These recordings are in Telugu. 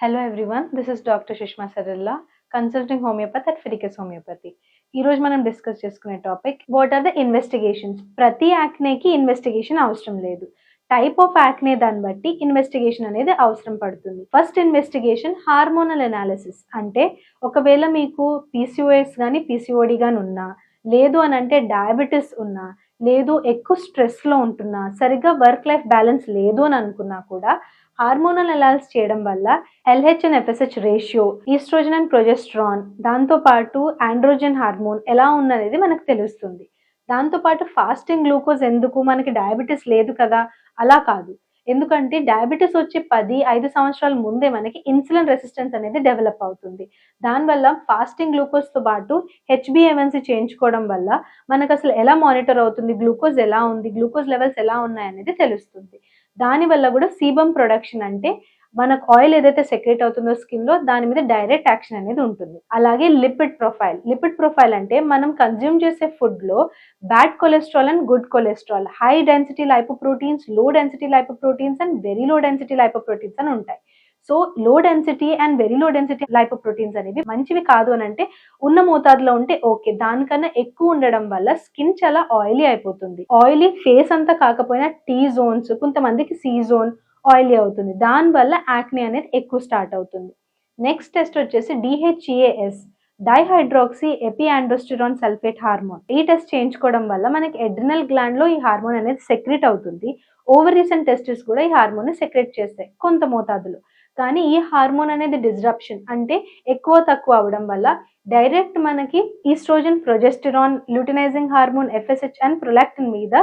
Hello everyone this is doctor Sushma Saralla consulting homeopathy at Fiticus homeopathy ఈ రోజు మనం డిస్కస్ చేసుకునే topic what are the investigations ప్రతి యాక్నేకి ఇన్వెస్టిగేషన్ అవసరం లేదు. టైప్ ఆఫ్ యాక్నే దాన్ని బట్టి ఇన్వెస్టిగేషన్ అనేది అవసరం పడుతుంది. ఫస్ట్ ఇన్వెస్టిగేషన్ హార్మోనల్ అనాలిసిస్ అంటే ఒకవేళ మీకు పీసీఓఎస్ కానీ పీసీఓడి కానీ ఉన్నా లేదు అని అంటే డయాబెటీస్ ఉన్నా లేదు ఎక్కువ స్ట్రెస్లో ఉంటున్నా సరిగ్గా వర్క్ లైఫ్ బ్యాలెన్స్ లేదు అని అనుకున్నా కూడా హార్మోనల్ అనాలిసిస్ చేయడం వల్ల LH and FSH ratio oestrogen and progesterone దాంతోపాటు ఆండ్రోజన్ హార్మోన్ ఎలా ఉందనేది మనకు తెలుస్తుంది. దాంతోపాటు ఫాస్టింగ్ గ్లూకోజ్ ఎందుకు? మనకి డయాబెటీస్ లేదు కదా? అలా కాదు. ఎందుకంటే డయాబెటీస్ వచ్చే పది ఐదు సంవత్సరాల ముందే మనకి ఇన్సులిన్ రెసిస్టెన్స్ అనేది డెవలప్ అవుతుంది. దానివల్ల ఫాస్టింగ్ గ్లూకోజ్తో పాటు హెచ్బిఎంఎన్సీ చేయించుకోవడం వల్ల మనకు అసలు ఎలా మానిటర్ అవుతుంది? గ్లూకోజ్ ఎలా ఉంది? గ్లూకోజ్ లెవెల్స్ ఎలా ఉన్నాయి అనేది తెలుస్తుంది. దానివల్ల కూడా సీబమ్ ప్రొడక్షన్ అంటే మనకు ఆయిల్ ఏదైతే సెక్రేట్ అవుతుందో స్కిన్లో దాని మీద డైరెక్ట్ యాక్షన్ అనేది ఉంటుంది. అలాగే లిపిడ్ ప్రొఫైల్ లిపిడ్ ప్రొఫైల్ అంటే మనం కన్జ్యూమ్ చేసే ఫుడ్లో bad cholesterol and good cholesterol high density లైపోప్రోటీన్స్లో density lipoproteins and very low density lipoproteins అని ఉంటాయి. So low density and very low density lipoproteins అనేవి మంచివి కాదు అని అంటే ఉన్న మోతాదులో ఉంటే ఓకే దానికన్నా ఎక్కువ ఉండడం వల్ల స్కిన్ చాలా ఆయిలీ అయిపోతుంది. ఆయిలీ ఫేస్ అంతా కాకపోయినా టీ జోన్స్ కొంతమందికి సీ జోన్ ఆయిలీ అవుతుంది. దానివల్ల యాక్నే అనేది ఎక్కువ స్టార్ట్ అవుతుంది. నెక్స్ట్ టెస్ట్ వచ్చేసి DHEAS dihydroxy epiandrosterone sulphate hormone ఈ టెస్ట్ చేయించుకోవడం వల్ల మనకి ఎడ్రినల్ గ్లాండ్లో ఈ హార్మోన్ అనేది సెక్రెట్ అవుతుంది. ఓవరీస్ అండ్ టెస్టిస్ కూడా ఈ హార్మోన్ సెక్రెట్ చేస్తాయి కొంత మోతాదులో. కానీ ఈ హార్మోన్ అనేది డిస్రప్షన్ అంటే ఎక్కువ తక్కువ అవడం వల్ల డైరెక్ట్ మనకి oestrogen progesterone luteinising hormone FSH and prolactin మీద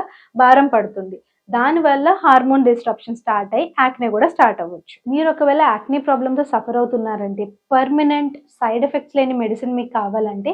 భారం పడుతుంది. దానివల్ల హార్మోన్ డిస్ట్రప్షన్ స్టార్ట్ అయ్యి యాక్నే కూడా స్టార్ట్ అవ్వచ్చు. మీరు ఒకవేళ యాక్నే ప్రాబ్లంతో సఫర్ అవుతున్నారంటే పర్మనెంట్ సైడ్ ఎఫెక్ట్స్ లేని మెడిసిన్ మీకు కావాలంటే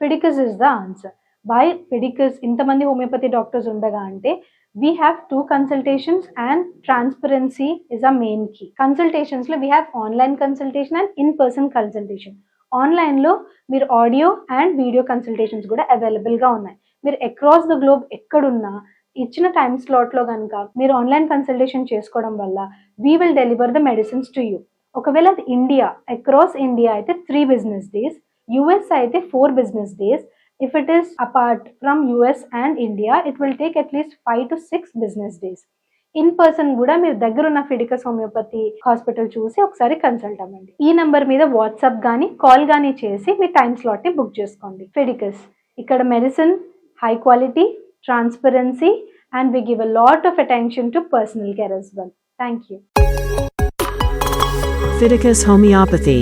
Fiticus is the answer. By Fiticus ఇంతమంది హోమియోపతి డాక్టర్స్ ఉండగా అంటే we have two consultations and transparency is a main lo కన్సల్టేషన్స్లో have online online consultation and in person consultation ఆన్లైన్లో మీరు ఆడియో అండ్ వీడియో కన్సల్టేషన్స్ కూడా అవైలబుల్గా ఉన్నాయి. మీరు అక్రాస్ ద గ్లోబ్ ఎక్కడున్నా ఇచ్చిన టైం స్లాట్లో కనుక మీరు ఆన్లైన్ కన్సల్టేషన్ చేసుకోవడం వల్ల we will deliver the medicines to you ఒకవేళ అది ఇండియా అక్రాస్ ఇండియా అయితే త్రీ బిజినెస్ డేస్ యుఎస్ అయితే four business days if it is apart US and and India it will take least five to six business days in person కూడా మీరు దగ్గర ఉన్న ఫిడికస్ హోమియోపతి హాస్పిటల్ చూసి ఒకసారి కన్సల్ట్ అవ్వండి. ఈ నెంబర్ మీద వాట్సాప్ కానీ కాల్ కానీ చేసి మీ టైం స్లాట్ని బుక్ చేసుకోండి. ఫిడికస్ ఇక్కడ medicine high quality transparency and we give a lot of attention to personal care as well thank you Fiticus Homeopathy.